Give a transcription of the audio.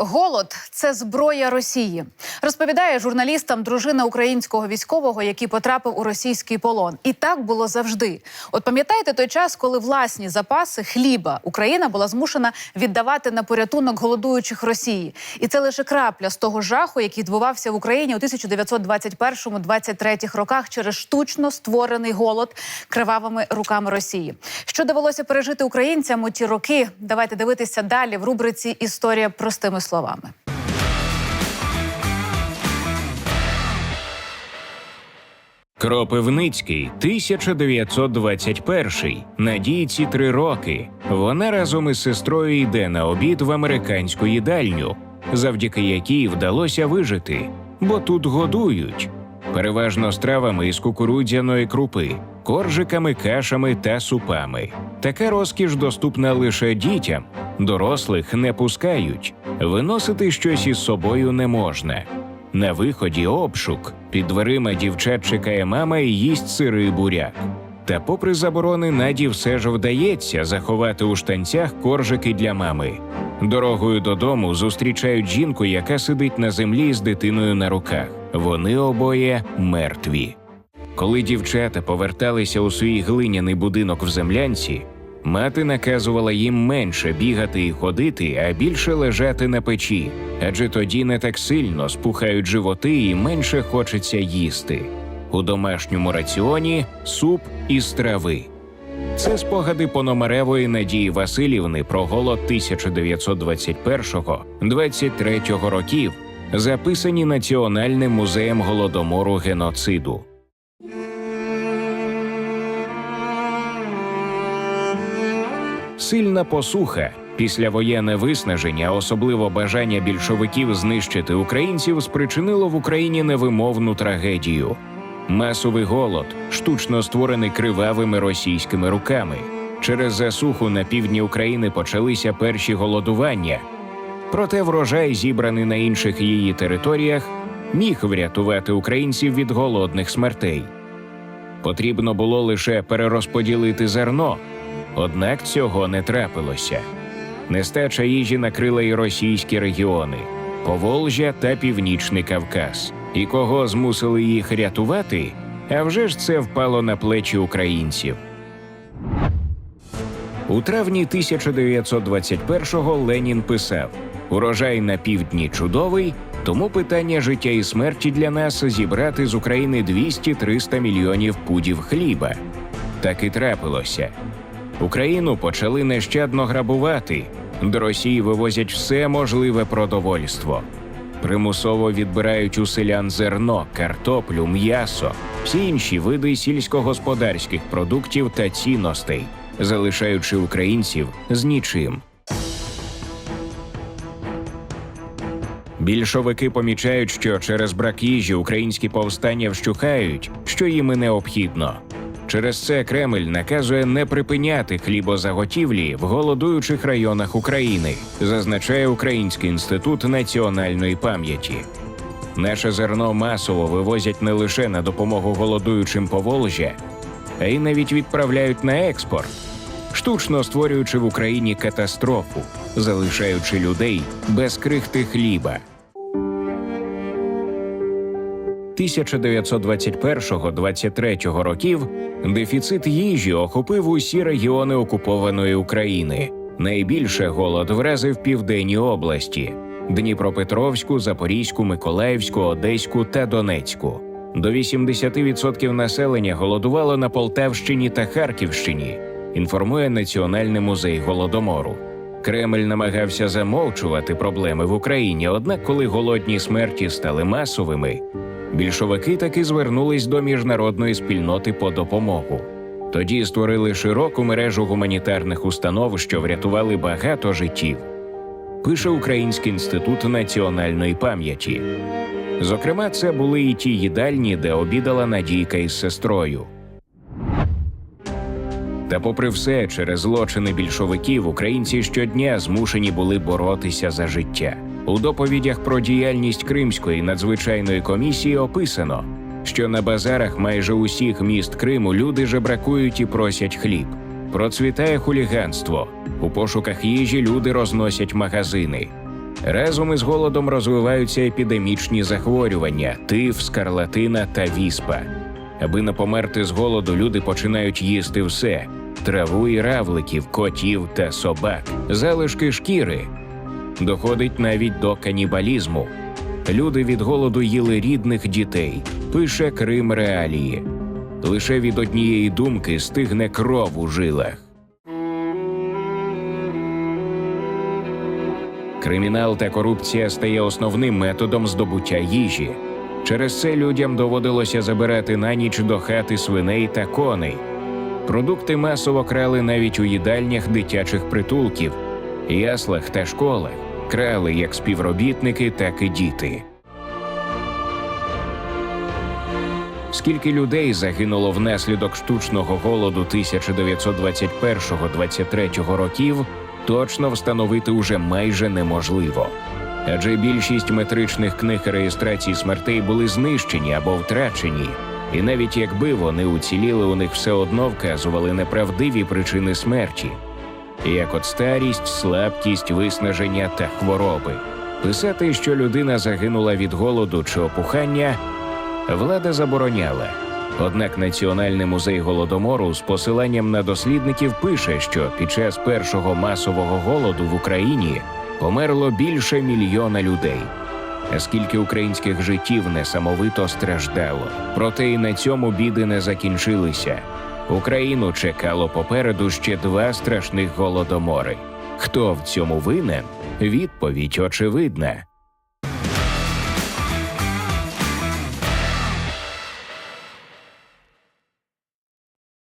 Голод це зброя Росії, розповідає журналістам дружина українського військового, який потрапив у російський полон. І так було завжди. От пам'ятаєте той час, коли власні запаси хліба Україна була змушена віддавати на порятунок голодуючих Росії, і це лише крапля з того жаху, який відбувався в Україні у 1921-23 роках через штучно створений голод кривавими руками Росії. Що довелося пережити українцям у ті роки? Давайте дивитися далі в рубриці Історія простими словами. Кропивницький, 1921. Надійці три роки. Вона разом із сестрою йде на обід в американську їдальню, завдяки якій вдалося вижити, бо тут годують. Переважно стравами із кукурудзяної крупи, коржиками, кашами та супами. Така розкіш доступна лише дітям, дорослих не пускають, виносити щось із собою не можна. На виході обшук. Під дверима дівчат чекає мама і їсть сирий буряк. Та, попри заборони, Наді все ж вдається заховати у штанцях коржики для мами. Дорогою додому зустрічають жінку, яка сидить на землі з дитиною на руках. Вони обоє мертві. Коли дівчата поверталися у свій глиняний будинок в землянці, мати наказувала їм менше бігати і ходити, а більше лежати на печі, адже тоді не так сильно спухають животи і менше хочеться їсти. У домашньому раціоні суп із трави. Це спогади Пономаревої Надії Васильівни про голод 1921-23 років, записані Національним музеєм голодомору геноциду. Сильна посуха, післявоєнне виснаження, особливо бажання більшовиків знищити українців, спричинило в Україні невимовну трагедію. Масовий голод, штучно створений кривавими російськими руками. Через засуху на півдні України почалися перші голодування. Проте врожай, зібраний на інших її територіях, міг врятувати українців від голодних смертей. Потрібно було лише перерозподілити зерно, однак цього не трапилося. Нестача їжі накрила і російські регіони Поволжя та Північний Кавказ. І кого змусили їх рятувати? А вже ж це впало на плечі українців. У травні 1921-го Ленін писав: Урожай на півдні чудовий, тому питання життя і смерті для нас зібрати з України 200-300 мільйонів пудів хліба. Так і трапилося. Україну почали нещадно грабувати. До Росії вивозять все можливе продовольство. Примусово відбирають у селян зерно, картоплю, м'ясо, всі інші види сільськогосподарських продуктів та цінностей, залишаючи українців з нічим. Більшовики помічають, що через брак їжі українські повстання вщухають, що їм і необхідно. Через це Кремль наказує не припиняти хлібозаготівлі в голодуючих районах України, зазначає Український інститут національної пам'яті. Наше зерно масово вивозять не лише на допомогу голодуючим Поволжя, а й навіть відправляють на експорт, штучно створюючи в Україні катастрофу, залишаючи людей без крихти хліба. 1921-23 років дефіцит їжі охопив усі регіони окупованої України. Найбільше голод вразив південні області: Дніпропетровську, Запорізьку, Миколаївську, Одеську та Донецьку. До 80% населення голодувало на Полтавщині та Харківщині. Інформує Національний музей голодомору. Кремль намагався замовчувати проблеми в Україні, однак, коли голодні смерті стали масовими, більшовики таки звернулись до міжнародної спільноти по допомогу. Тоді створили широку мережу гуманітарних установ, що врятували багато життів. Пише Український інститут національної пам'яті. Зокрема, це були і ті їдальні, де обідала Надійка із сестрою. Та, попри все, через злочини більшовиків українці щодня змушені були боротися за життя. У доповідях про діяльність Кримської надзвичайної комісії описано, що на базарах майже усіх міст Криму люди жебракують і просять хліб. Процвітає хуліганство. У пошуках їжі люди розносять магазини. Разом із голодом розвиваються епідемічні захворювання, тиф, скарлатина та віспа. Аби не померти з голоду, люди починають їсти все: траву і равликів, котів та собак, залишки шкіри. Доходить навіть до канібалізму. Люди від голоду їли рідних дітей, пише Крим Реалії. Лише від однієї думки стигне кров у жилах. Кримінал та корупція стає основним методом здобуття їжі. Через це людям доводилося забирати на ніч до хати свиней та коней. Продукти масово крали навіть у їдальнях дитячих притулків, яслах та школах. Крали як співробітники, так і діти. Скільки людей загинуло внаслідок штучного голоду 1921-23 років, точно встановити уже майже неможливо. Адже більшість метричних книг реєстрації смертей були знищені або втрачені, і навіть якби вони уціліли, у них все одно вказували неправдиві причини смерті, як от старість, слабкість, виснаження та хвороби. Писати, що людина загинула від голоду чи опухання, влада забороняла. Однак Національний музей голодомору з посиланням на дослідників пише, що під час першого масового голоду в Україні померло більше мільйона людей. Скільки українських життів несамовито страждало. Проте і на цьому біди не закінчилися. Україну чекало попереду ще два страшних голодомори. Хто в цьому винен? Відповідь очевидна.